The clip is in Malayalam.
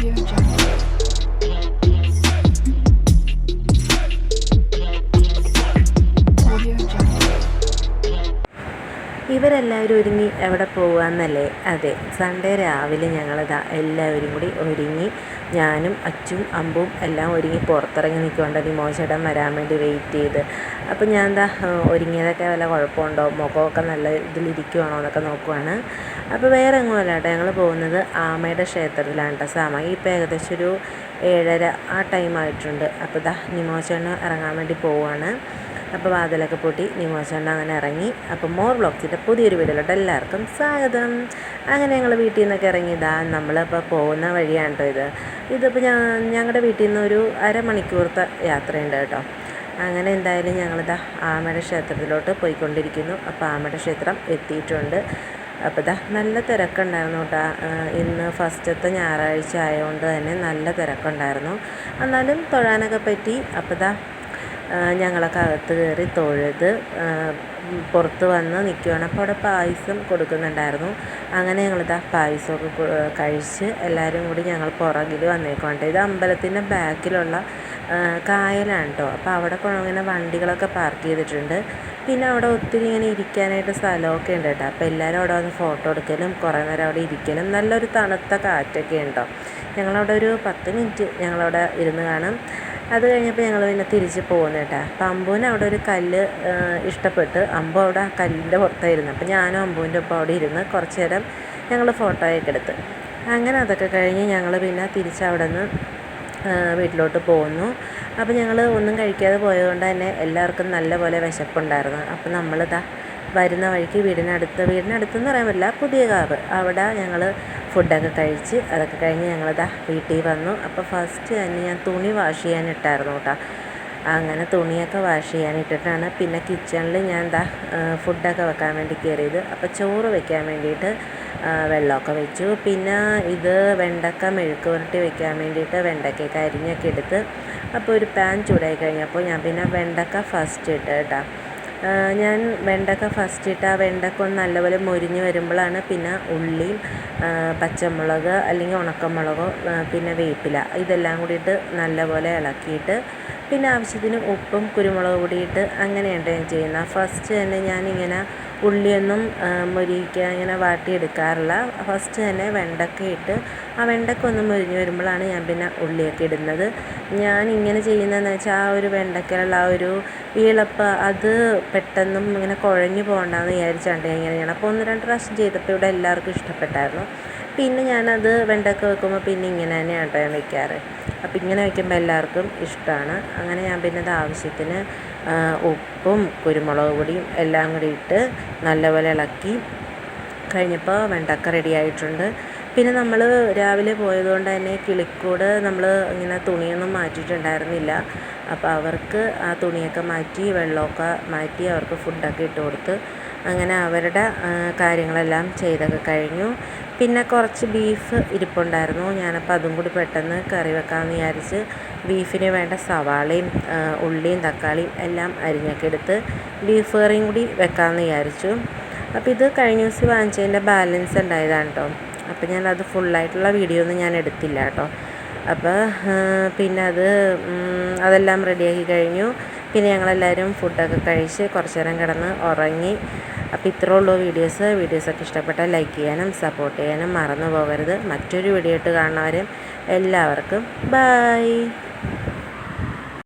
Audio Jungle. ഇവരെല്ലാവരും ഒരുങ്ങി എവിടെ പോവാന്നല്ലേ? അതെ സൺഡേ രാവിലെ ഞങ്ങളിതാ എല്ലാവരും കൂടി ഒരുങ്ങി ഞാനും അച്ചും അമ്പും എല്ലാം ഒരുങ്ങി പുറത്തിറങ്ങി നിൽക്കുകൊണ്ട് നിമോചേട്ടൻ വരാൻ വേണ്ടി വെയിറ്റ് ചെയ്ത്. അപ്പം ഞാൻ എന്താ ഒരുങ്ങിയതൊക്കെ വല്ല കുഴപ്പമുണ്ടോ? മുഖമൊക്കെ നല്ല ഇതിലിരിക്കുവാണോ എന്നൊക്കെ നോക്കുവാണ്. അപ്പോൾ വേറെ എങ്ങുമല്ല കേട്ടോ. ഞങ്ങൾ പോകുന്നത് ആമയുടെ ക്ഷേത്രത്തിലാണ് കേട്ടോ. സമയം ഇപ്പോൾ ഏകദേശം ഒരു ഏഴര ആ ടൈം ആയിട്ടുണ്ട്. അപ്പോൾ ഇതാ നിമോചേട്ടൻ ഇറങ്ങാൻ വേണ്ടി പോവുകയാണ് അപ്പോൾ വാതിലൊക്കെ പൂട്ടി നിമോശണ്ട അങ്ങനെ ഇറങ്ങി. അപ്പോൾ മോർ ബ്ലോഗ്സിന്റെ പുതിയൊരു വീടിലോട്ട് എല്ലാവർക്കും സ്വാഗതം. അങ്ങനെ ഞങ്ങൾ വീട്ടിൽ നിന്നൊക്കെ ഇറങ്ങിയതാ നമ്മളിപ്പോൾ പോകുന്ന വഴിയാണ് കേട്ടോ ഇത്. ഇതിപ്പോൾ ഞാൻ ഞങ്ങളുടെ വീട്ടിൽ നിന്ന് ഒരു അരമണിക്കൂറത്തെ യാത്രയുണ്ട് കേട്ടോ. അങ്ങനെ എന്തായാലും ഞങ്ങളിതാ ആമട ക്ഷേത്രത്തിലോട്ട് പോയിക്കൊണ്ടിരിക്കുന്നു. അപ്പോൾ ആമട ക്ഷേത്രം എത്തിയിട്ടുണ്ട്. അപ്പോൾ ഇതാ നല്ല തിരക്കുണ്ടായിരുന്നു കേട്ടോ. ഇന്ന് ഫസ്റ്റത്തെ ഞായറാഴ്ച ആയതുകൊണ്ട് തന്നെ നല്ല തിരക്കുണ്ടായിരുന്നു. എന്നാലും തൊഴാനൊക്കെ പറ്റി. അപ്പോൾ ഇതാ ഞങ്ങളൊക്കെ അകത്ത് കയറി തൊഴുത് പുറത്ത് വന്ന് നിൽക്കുകയാണ് അപ്പോൾ അവിടെ പായസം കൊടുക്കുന്നുണ്ടായിരുന്നു. അങ്ങനെ ഞങ്ങളിതാ പായസമൊക്കെ കഴിച്ച് എല്ലാവരും കൂടി ഞങ്ങൾ പുറകിൽ വന്നേക്കുന്നുണ്ട് ഇത് അമ്പലത്തിന്റെ ബാക്കിലുള്ള കായലാണ് കേട്ടോ അപ്പോൾ അവിടെ ഇങ്ങനെ വണ്ടികളൊക്കെ പാർക്ക് ചെയ്തിട്ടുണ്ട്. പിന്നെ അവിടെ ഒത്തിരി ഇങ്ങനെ ഇരിക്കാനായിട്ട് സ്ഥലമൊക്കെ ഉണ്ട് കേട്ടോ അപ്പോൾ എല്ലാവരും അവിടെ വന്ന് ഫോട്ടോ എടുക്കലും കുറേ നേരം അവിടെ ഇരിക്കലും നല്ലൊരു തണുത്ത കാറ്റൊക്കെ ഉണ്ടോ ഞങ്ങളവിടെ ഒരു പത്ത് മിനിറ്റ് ഞങ്ങളവിടെ ഇരുന്ന് കാണും. അത് കഴിഞ്ഞപ്പോൾ ഞങ്ങൾ പിന്നെ തിരിച്ച് പോകുന്നു കേട്ടോ. അപ്പം അമ്പുവിന് അവിടെ ഒരു കല്ല് ഇഷ്ടപ്പെട്ട്. അമ്പു അവിടെ ആ കല്ലിന്റെ പുറത്തായിരുന്നു. അപ്പം ഞാനും അമ്പുവിന്റെ ഒപ്പം അവിടെ ഇരുന്ന് കുറച്ച് നേരം ഞങ്ങൾ ഫോട്ടോയൊക്കെ എടുത്ത്. അങ്ങനെ അതൊക്കെ കഴിഞ്ഞ് ഞങ്ങൾ പിന്നെ തിരിച്ച് അവിടെ നിന്ന് വീട്ടിലോട്ട് പോകുന്നു അപ്പോൾ ഞങ്ങൾ ഒന്നും കഴിക്കാതെ പോയതുകൊണ്ട് തന്നെ എല്ലാവർക്കും നല്ലപോലെ വിശപ്പുണ്ടായിരുന്നു. അപ്പോൾ നമ്മളിതാ വരുന്ന വഴിക്ക് വീടിനടുത്ത് വീടിനടുത്തെന്ന് പറയാൻ പറ്റില്ല പുതിയ കാവ് അവിടെ ഞങ്ങൾ ഫുഡൊക്കെ കഴിച്ച് അതൊക്കെ കഴിഞ്ഞ് ഞങ്ങളിതാ വീട്ടിൽ വന്നു. അപ്പോൾ ഫസ്റ്റ് തന്നെ ഞാൻ തുണി വാഷ് ചെയ്യാനിട്ടായിരുന്നു കേട്ടോ. അങ്ങനെ തുണിയൊക്കെ വാഷ് ചെയ്യാനിട്ടിട്ടാണ് പിന്നെ കിച്ചണിൽ ഞാൻ എന്താ ഫുഡൊക്കെ വെക്കാൻ വേണ്ടി കയറിയത് അപ്പോൾ ചോറ് വെക്കാൻ വേണ്ടിയിട്ട് വെള്ളമൊക്കെ വെച്ചു. പിന്നെ ഇത് വെണ്ടക്ക മെഴുക്ക് പുരട്ടി വെക്കാൻ വേണ്ടിയിട്ട് വെണ്ടയ്ക്കൊക്കെ അരിഞ്ഞൊക്കെ എടുത്ത് അപ്പോൾ ഒരു പാൻ ചൂടായി കഴിഞ്ഞപ്പോൾ ഞാൻ പിന്നെ വെണ്ടക്ക ഫസ്റ്റ് ഇട്ട് കേട്ടോ. ഞാൻ വെണ്ടക്ക ഫസ്റ്റ് ഇട്ട് ആ വെണ്ടക്ക ഒന്ന് നല്ലപോലെ മൊരിഞ്ഞ് വരുമ്പോഴാണ് പിന്നെ ഉള്ളി പച്ചമുളക് അല്ലെങ്കിൽ ഉണക്കമുളകോ പിന്നെ വേപ്പില ഇതെല്ലാം കൂടിയിട്ട് നല്ലപോലെ ഇളക്കിയിട്ട് പിന്നെ ആവശ്യത്തിന് ഉപ്പും കുരുമുളക് പൊടിയിട്ട് അങ്ങനെയാണ് ഞാൻ ചെയ്യുന്നത്. ഫസ്റ്റ് തന്നെ ഞാനിങ്ങനെ ഉള്ളിയൊന്നും മൊരിയിക്കാൻ ഇങ്ങനെ വാട്ടിയെടുക്കാറില്ല. ഫസ്റ്റ് തന്നെ വെണ്ടക്ക ഇട്ട് ആ വെണ്ടക്ക ഒന്ന് മൊരിഞ്ഞ് വരുമ്പോഴാണ് ഞാൻ പിന്നെ ഉള്ളിയൊക്കെ ഇടുന്നത്. ഞാൻ ഇങ്ങനെ ചെയ്യുന്നതെന്ന് വെച്ചാൽ ആ ഒരു വെണ്ടക്കയിലുള്ള ആ ഒരു ഈളപ്പ് അത് പെട്ടെന്നും ഇങ്ങനെ കുഴഞ്ഞു പോകണ്ടെന്ന് വിചാരിച്ചാണ്ട് ഇങ്ങനെ അപ്പോൾ ഒന്ന് രണ്ട് പ്രാവശ്യം ചെയ്തപ്പോൾ ഇവിടെ എല്ലാവർക്കും ഇഷ്ടപ്പെട്ടായിരുന്നു. പിന്നെ ഞാനത് വെണ്ടക്ക വെക്കുമ്പോൾ പിന്നെ ഇങ്ങനെ തന്നെയാണ് കേട്ടോ ഞാൻ വെക്കാറ്. അപ്പോൾ ഇങ്ങനെ വയ്ക്കുമ്പോൾ എല്ലാവർക്കും ഇഷ്ടമാണ് അങ്ങനെ ഞാൻ പിന്നെ അത് ആവശ്യത്തിന് ഉപ്പും കുരുമുളക് പൊടിയും എല്ലാം കൂടി ഇട്ട് നല്ലപോലെ ഇളക്കി. കഴിഞ്ഞപ്പോൾ വെണ്ടക്ക റെഡി ആയിട്ടുണ്ട്. പിന്നെ നമ്മൾ രാവിലെ പോയതുകൊണ്ട് തന്നെ കിളിക്കൂട് നമ്മൾ ഇങ്ങനെ തുണിയൊന്നും മാറ്റിയിട്ടുണ്ടായിരുന്നില്ല. അപ്പോൾ അവർക്ക് ആ തുണിയൊക്കെ മാറ്റി വെള്ളമൊക്കെ മാറ്റി അവർക്ക് ഫുഡൊക്കെ ഇട്ട് കൊടുത്ത് അങ്ങനെ അവരുടെ കാര്യങ്ങളെല്ലാം ചെയ്തൊക്കെ കഴിഞ്ഞു. പിന്നെ കുറച്ച് ബീഫ് ഇരിപ്പുണ്ടായിരുന്നു. ഞാനപ്പോൾ അതും കൂടി പെട്ടെന്ന് കറി വെക്കാമെന്ന് വിചാരിച്ച് ബീഫിന് വേണ്ട സവാളയും ഉള്ളിയും തക്കാളിയും എല്ലാം അരിഞ്ഞൊക്കെ എടുത്ത് ബീഫ് കറിയും കൂടി വെക്കാമെന്ന് വിചാരിച്ചു. അപ്പോൾ ഇത് കഴിഞ്ഞ ദിവസം വാങ്ങിച്ചതിന്റെ ബാലൻസ് ഉണ്ടായതാണ് കേട്ടോ അപ്പോൾ ഞാൻ അത് ഫുള്ളായിട്ടുള്ള വീഡിയോ ഒന്നും ഞാൻ എടുത്തില്ല കേട്ടോ അപ്പോൾ പിന്നെ അത് അതെല്ലാം റെഡിയാക്കി കഴിഞ്ഞു. പിന്നെ ഞങ്ങളെല്ലാവരും ഫുഡൊക്കെ കഴിച്ച് കുറച്ച് നേരം കിടന്ന് ഉറങ്ങി. അപ്പോൾ ഇത്രേ ഉള്ളൂ വീഡിയോസ് വീഡിയോസൊക്കെ ഇഷ്ടപ്പെട്ടാൽ ലൈക്ക് ചെയ്യാനും സപ്പോർട്ട് ചെയ്യാനും മറന്നു പോകരുത്. മറ്റൊരു വീഡിയോ ഇട്ട് കാണുന്നവരും എല്ലാവർക്കും ബൈ